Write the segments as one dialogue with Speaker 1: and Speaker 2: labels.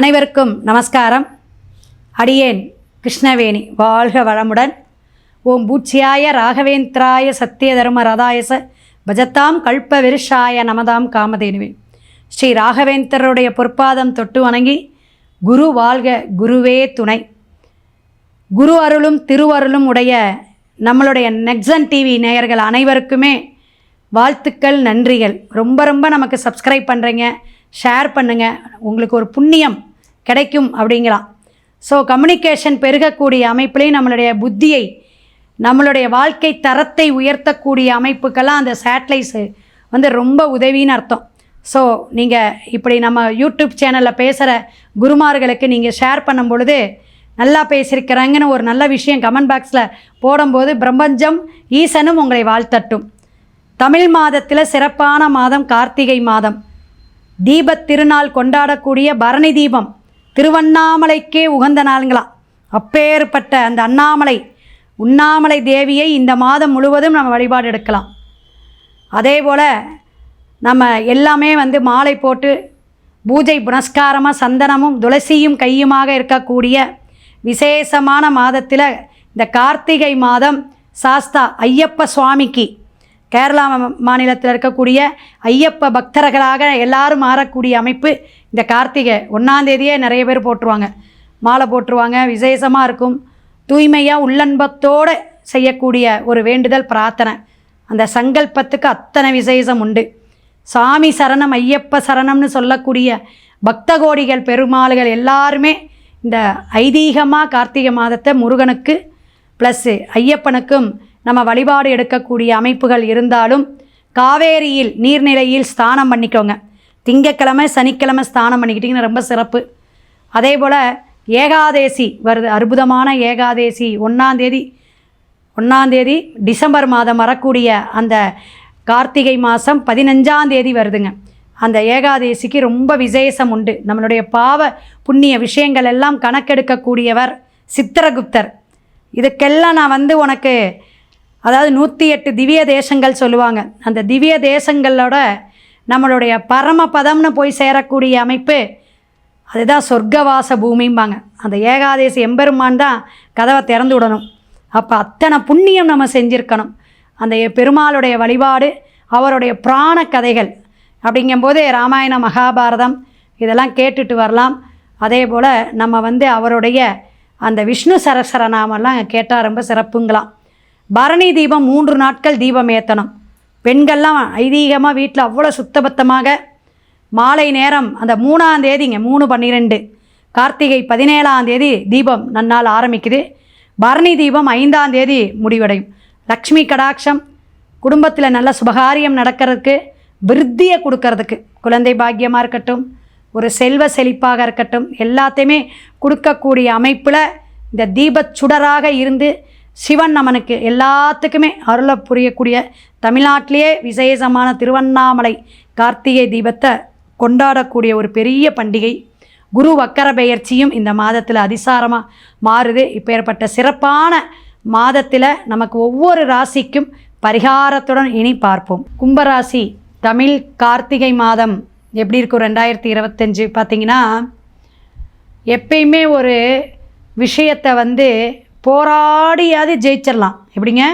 Speaker 1: அனைவருக்கும் நமஸ்காரம். அடியேன் கிருஷ்ணவேணி வாழ்க வளமுடன். ஓம் பூச்சியாய ராகவேந்திராய சத்திய தர்ம ரதாயச பஜத்தாம் கல்ப விருஷாய நமதாம் காமதேனுவே. ஸ்ரீ ராகவேந்தருடைய பொற்பாதம் தொட்டு வணங்கி குரு வாழ்க குருவே துணை. குரு அருளும் திருவருளும் உடைய நம்மளுடைய நெக்ஸன் டிவி நேயர்கள் அனைவருக்குமே வாழ்த்துக்கள் நன்றிகள். ரொம்ப ரொம்ப நமக்கு சப்ஸ்கிரைப் பண்ணுறீங்க ஷேர் பண்ணுங்கள் உங்களுக்கு ஒரு புண்ணியம் கிடைக்கும் அப்படிங்களாம். ஸோ கம்யூனிகேஷன் பெருகக்கூடிய அமைப்புலேயும் நம்மளுடைய புத்தியை நம்மளுடைய வாழ்க்கை தரத்தை உயர்த்தக்கூடிய அமைப்புக்கெல்லாம் அந்த சேட்டலைட்ஸு வந்து ரொம்ப உதவின்னு அர்த்தம். ஸோ நீங்கள் இப்படி நம்ம யூடியூப் சேனலில் பேசுகிற குருமார்களுக்கு நீங்கள் ஷேர் பண்ணும் பொழுது நல்லா பேசியிருக்கிறாங்கன்னு ஒரு நல்ல விஷயம் கமெண்ட் பாக்ஸில் போடும்போது பிரபஞ்சம் ஈசனும் உங்களை வாழ்த்தட்டும். தமிழ் மாதத்தில் சிறப்பான மாதம் கார்த்திகை மாதம். தீபத் திருநாள் கொண்டாடக்கூடிய பரணி தீபம். திருவண்ணாமலைக்கே உகந்த நாளுங்களாம் அப்பேற்பட்ட அந்த அண்ணாமலை உண்ணாமலை தேவியை இந்த மாதம் முழுவதும் நம்ம வழிபாடு எடுக்கலாம். அதே போல் நம்ம எல்லாமே வந்து மாலை போட்டு பூஜை புனஸ்காரமாக சந்தனமும் துளசியும் கையுமாக இருக்கக்கூடிய விசேஷமான மாதத்தில் இந்த கார்த்திகை மாதம் சாஸ்தா ஐயப்ப சுவாமிக்கு கேரளா மா- மாநிலத்தில் இருக்கக்கூடிய ஐயப்ப பக்தர்களாக எல்லாரும் மாறக்கூடிய அமைப்பு இந்த கார்த்திகை. ஒன்றாந்தேதியே நிறைய பேர் போட்டுருவாங்க. மாலை போட்டுருவாங்க விசேஷமாக இருக்கும். தூய்மையாக உள்ளன்பத்தோடு செய்யக்கூடிய ஒரு வேண்டுதல் பிரார்த்தனை. அந்த சங்கல்பத்துக்கு அத்தனை விசேஷம் உண்டு. சாமி சரணம் ஐயப்ப சரணம்னு சொல்லக்கூடிய பக்த கோடிகள் பெருமாள்கள் எல்லாருமே இந்த ஐதீகமாக கார்த்திகை மாதத்தை முருகனுக்கு ப்ளஸ்ஸு ஐயப்பனுக்கும் நம்ம வழிபாடு எடுக்கக்கூடிய அமைப்புகள் இருந்தாலும் காவேரியில் நீர்நிலையில் ஸ்தானம் பண்ணிக்கோங்க. திங்கக்கிழமை சனிக்கிழமை ஸ்தானம் பண்ணிக்கிட்டிங்கன்னா ரொம்ப சிறப்பு. அதே போல் ஏகாதேசி வருது. அற்புதமான ஏகாதேசி. ஒன்றாந்தேதி ஒன்றாந்தேதி டிசம்பர் மாதம் வரக்கூடிய அந்த கார்த்திகை மாதம் பதினஞ்சாந்தேதி வருதுங்க. அந்த ஏகாதேசிக்கு ரொம்ப விசேஷம் உண்டு. நம்மளுடைய பாவ புண்ணிய விஷயங்கள் எல்லாம் கணக்கெடுக்கக்கூடியவர் சித்திரகுப்தர். இதுக்கெல்லாம் நான் வந்து உனக்கு அதாவது நூற்றி எட்டு திவ்ய தேசங்கள் சொல்லுவாங்க. அந்த திவ்ய தேசங்களோட நம்மளுடைய பரமபதம்னு போய் சேரக்கூடிய அமைப்பு அதுதான் சொர்க்கவாச பூமிம்பாங்க. அந்த ஏகாதேசி எம்பெருமான் தான் கதவை திறந்து விடணும். அப்போ அத்தனை புண்ணியம் நம்ம செஞ்சுருக்கணும். அந்த பெருமாளுடைய வழிபாடு அவருடைய புராண கதைகள் அப்படிங்கும்போது ராமாயண மகாபாரதம் இதெல்லாம் கேட்டுட்டு வரலாம். அதே போல் நம்ம வந்து அவருடைய அந்த விஷ்ணு சரஸ்வர நாமெல்லாம் கேட்டால் ரொம்ப சிறப்புங்களாம். பரணி தீபம் மூன்று நாட்கள் தீபம் ஏற்றணும் பெண்கள்லாம் ஐதீகமாக வீட்டில் அவ்வளோ சுத்தபத்தமாக மாலை நேரம் அந்த மூணாம் தேதிங்க மூணு பன்னிரெண்டு. கார்த்திகை பதினேழாம் தேதி தீபம் நன்னால் ஆரம்பிக்குது. பரணி தீபம் ஐந்தாம் தேதி முடிவடையும். லக்ஷ்மி கடாட்சம் குடும்பத்தில் நல்ல சுபகாரியம் நடக்கிறதுக்கு விருத்தியை கொடுக்கறதுக்கு. குழந்தை பாக்கியமாக இருக்கட்டும் ஒரு செல்வ செழிப்பாக இருக்கட்டும் எல்லாத்தையுமே கொடுக்கக்கூடிய அமைப்பில் இந்த தீபச் சுடராக இருந்து சிவன் நமனுக்கு எல்லாத்துக்குமே அருளை புரியக்கூடிய தமிழ்நாட்டிலேயே விசேஷமான திருவண்ணாமலை கார்த்திகை தீபத்தை கொண்டாடக்கூடிய ஒரு பெரிய பண்டிகை. குரு வக்கர பெயர்ச்சியும் இந்த மாதத்தில் அதிசாரமாக மாறுது. இப்பேற்பட்ட சிறப்பான மாதத்தில் நமக்கு ஒவ்வொரு ராசிக்கும் பரிகாரத்துடன் இனி பார்ப்போம். கும்பராசி தமிழ் கார்த்திகை மாதம் எப்படி இருக்கும் ரெண்டாயிரத்தி இருபத்தஞ்சு பார்த்திங்கன்னா எப்பயுமே ஒரு விஷயத்தை வந்து போராடியாவது ஜெயிச்சிடலாம் எப்படிங்க?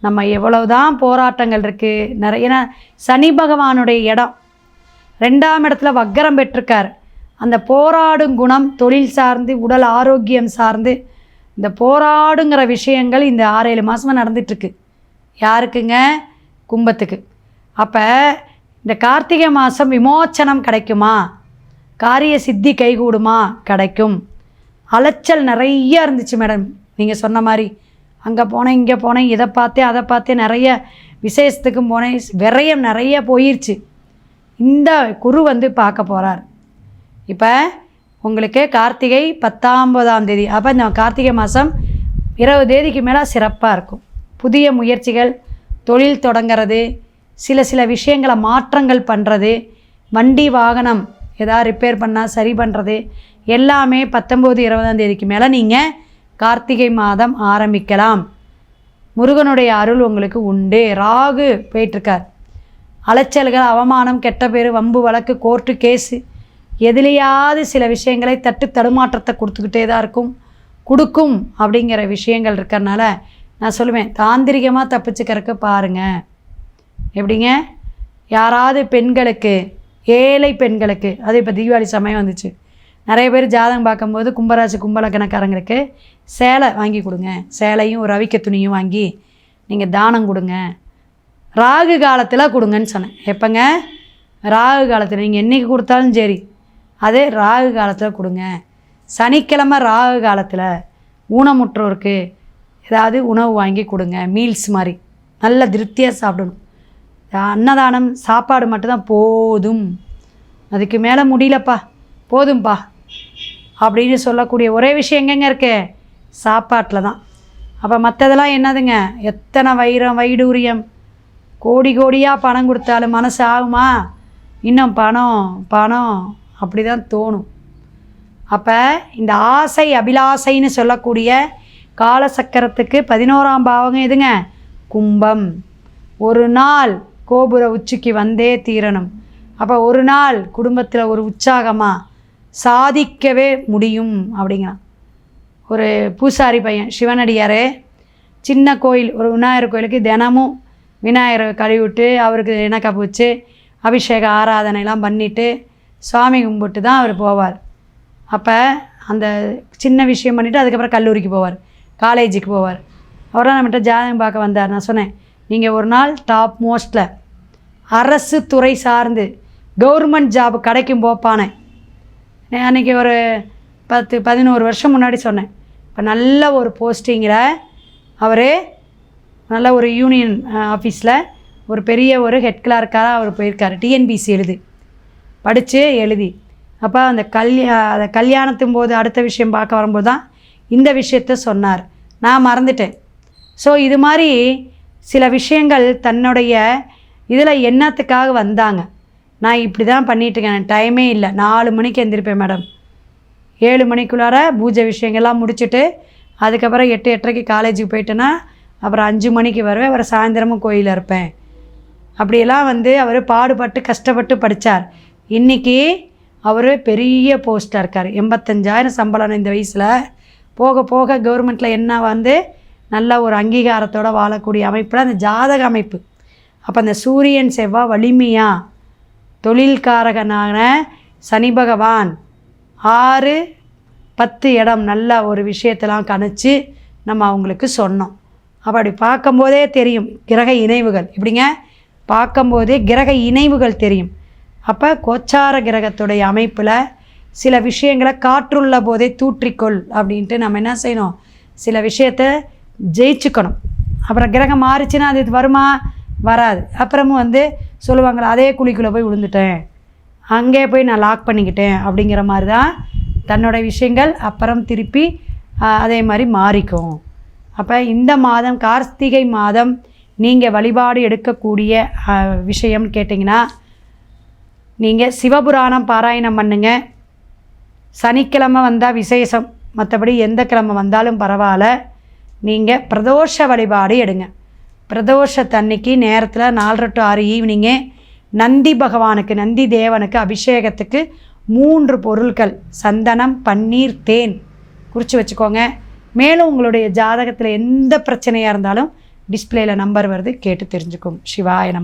Speaker 1: நம்ம எவ்வளவுதான் போராட்டங்கள் இருக்குது நிறைய ஏன்னா சனி பகவானுடைய இடம். ரெண்டாம் இடத்துல வக்கரம் பெற்றிருக்கார். அந்த போராடும் குணம் தொழில் சார்ந்து உடல் ஆரோக்கியம் சார்ந்து இந்த போராடுங்கிற விஷயங்கள் இந்த ஆறேழு மாதமாக நடந்துட்டுருக்கு. யாருக்குங்க? கும்பத்துக்கு. அப்போ இந்த கார்த்திகை மாதம் விமோச்சனம் கிடைக்குமா? காரிய சித்தி கைகூடுமா? கிடைக்கும். அலைச்சல் நிறைய இருந்துச்சு மேடம். நீங்கள் சொன்ன மாதிரி. அங்கே போனேன் இங்கே போனேன் இதை பார்த்தேன் அதை பார்த்தேன் நிறைய விசேஷத்துக்கும் போனேன் விரயம் நிறைய போயிடுச்சு இந்த குரு வந்து பார்க்க போகிறார் இப்போ உங்களுக்கு கார்த்திகை பத்தொம்பதாம் தேதி அப்போ இந்த கார்த்திகை மாதம் இருபது தேதிக்கு மேலே சிறப்பாக இருக்கும். புதிய முயற்சிகள் தொழில் தொடங்கிறது சில சில விஷயங்களை மாற்றங்கள் பண்ணுறது வண்டி வாகனம் எதாவது ரிப்பேர் பண்ணால் சரி பண்ணுறது எல்லாமே பத்தொம்போது இருபதாம் தேதிக்கு மேலே நீங்கள் கார்த்திகை மாதம் ஆரம்பிக்கலாம். முருகனுடைய அருள் உங்களுக்கு உண்டு. ராகு போயிட்டுருக்கார். அலைச்சல்கள் அவமானம் கெட்ட பேர் வம்பு வழக்கு கோர்ட்டு கேஸு எதிலையாவது சில விஷயங்களை தட்டு தடுமாற்றத்தை கொடுத்துக்கிட்டே தான் இருக்கும். கொடுக்கும் அப்படிங்கிற விஷயங்கள் இருக்கிறனால நான் சொல்லுவேன் தாந்திரிகமாக தப்பிச்சுக்கிறதுக்கு பாருங்கள் எப்படிங்க? யாராவது பெண்களுக்கு ஏழை பெண்களுக்கு அது இப்போ தீபாவளி சமயம் வந்துச்சு. நிறைய பேர் ஜாதகம் பார்க்கும்போது கும்பராசி கும்பலக்கணக்காரங்களுக்கு சேலை வாங்கி கொடுங்க. சேலையும் ரவிக்க துணியும் வாங்கி நீங்கள் தானம் கொடுங்க. ராகு காலத்தில் கொடுங்கன்னு சொன்னேன். எப்போங்க? ராகு காலத்தில். நீங்கள் என்றைக்கு கொடுத்தாலும் சரி. அதே ராகு காலத்தில் கொடுங்க. சனிக்கிழமை ராகு காலத்தில் ஊனமுற்றோருக்கு ஏதாவது உணவு வாங்கி கொடுங்க. மீல்ஸ் மாதிரி. நல்ல திருப்தியாக சாப்பிடணும். அன்னதானம் சாப்பாடு மட்டும்தான் போதும். அதுக்கு மேலே முடியலப்பா. போதும்பா. அப்படின்னு சொல்லக்கூடிய ஒரே விஷயம் எங்கெங்க இருக்குது சாப்பாட்டில் தான் அப்போ மற்றதெல்லாம் என்னதுங்க? எத்தனை வைரம் வைடூரியம்? கோடி கோடியாக பணம் கொடுத்தாலும் மனசு ஆகுமா? இன்னும் பணம் பணம் அப்படி தான் தோணும். அப்போ இந்த ஆசை அபிலாசைன்னு சொல்லக்கூடிய காலசக்கரத்துக்கு பதினோராம் பாவகம் எதுங்க? கும்பம். ஒரு நாள் கோபுர உச்சிக்கு வந்தே தீரணும். அப்போ ஒரு நாள் குடும்பத்தில் ஒரு உற்சாகமாக சாதிக்கவே முடியும் அப்படிங்கிறான். ஒரு பூசாரி பையன் சிவனடியார் சின்ன கோயில் ஒரு விநாயகர் கோயிலுக்கு தினமும் விநாயகரை கழுவிட்டு அவருக்கு இணக்கப்பு வச்சு அபிஷேக ஆராதனைலாம் பண்ணிவிட்டு சுவாமி கும்பிட்டு தான் அவர் போவார். அப்போ அந்த சின்ன விஷயம் பண்ணிவிட்டு அதுக்கப்புறம் கல்லூரிக்கு போவார் காலேஜுக்கு போவார். அவரெல்லாம் நம்மகிட்ட ஜாதகம் பார்க்க வந்தார். நான் சொன்னேன் நீங்கள் ஒரு நாள் டாப் மோஸ்ட்டில் அரசு துறை சார்ந்து கவர்மெண்ட் ஜாப் கிடைக்கும் போப்பானே. அன்றைக்கி ஒரு பத்து பதினோரு வருஷம் முன்னாடி சொன்னேன். இப்போ நல்ல ஒரு போஸ்டிங்கில் அவர் நல்ல ஒரு யூனியன் ஆஃபீஸில் ஒரு பெரிய ஒரு ஹெட் கிளார்க்காக அவர் போயிருக்காரு. டிஎன்பிசி எழுதி. படித்து எழுதி. அப்போ அந்த கல்யா அந்த கல்யாணத்தும் போது அடுத்த விஷயம் பார்க்க வரும்போது தான் இந்த விஷயத்த சொன்னார். நான் மறந்துட்டேன். ஸோ இது மாதிரி சில விஷயங்கள் தன்னுடைய இதில் என்னத்துக்காக வந்தாங்க? நான் இப்படி தான் பண்ணிகிட்ருக்கேன் டைமே இல்லை. நாலு மணிக்கு எழுந்திருப்பேன் மேடம் ஏழு மணிக்குள்ளார பூஜை விஷயங்கள்லாம் முடிச்சுட்டு அதுக்கப்புறம் எட்டு எட்டரைக்கு காலேஜுக்கு போயிட்டேன்னா அப்புறம் அஞ்சு மணிக்கு வருவேன். அப்புறம் சாயந்தரமும் கோயிலில் இருப்பேன். அப்படியெல்லாம் வந்து அவர் பாடுபட்டு கஷ்டப்பட்டு படித்தார் இன்றைக்கி அவர் பெரிய போஸ்ட்டாக இருக்கார். எண்பத்தஞ்சாயிரம் சம்பளம் இந்த வயசில் போக போக கவர்மெண்ட்டில் என்ன வந்து நல்ல ஒரு அங்கீகாரத்தோடு வாழக்கூடிய அமைப்பில் அந்த ஜாதக அமைப்பு. அப்போ அந்த சூரியன் செவ்வாய் வலிமையாக தொழில்காரகனான சனி பகவான் ஆறு பத்து இடம் நல்ல ஒரு விஷயத்தெல்லாம் கணிச்சு நம்ம அவங்களுக்கு சொன்னோம். அப்போ அப்படி பார்க்கும்போதே தெரியும். கிரக இணைவுகள். இப்படிங்க பார்க்கும்போதே கிரக இணைவுகள் தெரியும். அப்போ கோச்சார கிரகத்துடைய அமைப்பில் சில விஷயங்களை காற்றுள்ள போதே தூற்றிக்கொள் அப்படின்ட்டு நம்ம என்ன செய்யணும்? சில விஷயத்த ஜெயிச்சுக்கணும். அப்புறம் கிரகம் மாறிச்சுன்னா அது வருமா? வராது. அப்புறமும் வந்து சொல்லுவாங்களே அதே குழிக்குள்ளே போய் விழுந்துட்டேன். அங்கே போய் நான் லாக் பண்ணிக்கிட்டேன் அப்படிங்கிற மாதிரி தான் தன்னோட விஷயங்கள் அப்புறம் திருப்பி அதே மாதிரி மாறிக்கும். அப்போ இந்த மாதம் கார்த்திகை மாதம் நீங்கள் வழிபாடு எடுக்கக்கூடிய விஷயம்னு கேட்டிங்கன்னா நீங்கள் சிவபுராணம் பாராயணம் பண்ணுங்க. சனிக்கிழமை வந்தால் விசேஷம் மற்றபடி எந்த கிழமை வந்தாலும் பரவாயில்ல. நீங்கள் பிரதோஷ வழிபாடு எடுங்க. பிரதோஷத்தன்னைக்கு நேரத்தில் நாலரை டு ஆறு ஈவினிங்கே நந்தி பகவானுக்கு நந்தி தேவனுக்கு அபிஷேகத்துக்கு மூன்று பொருட்கள் சந்தனம் பன்னீர் தேன். குறித்து வச்சுக்கோங்க. மேலும் உங்களுடைய ஜாதகத்தில் எந்த பிரச்சனையாக இருந்தாலும் டிஸ்பிளேயில் நம்பர் வருது கேட்டு தெரிஞ்சுக்கும். சிவாய நம.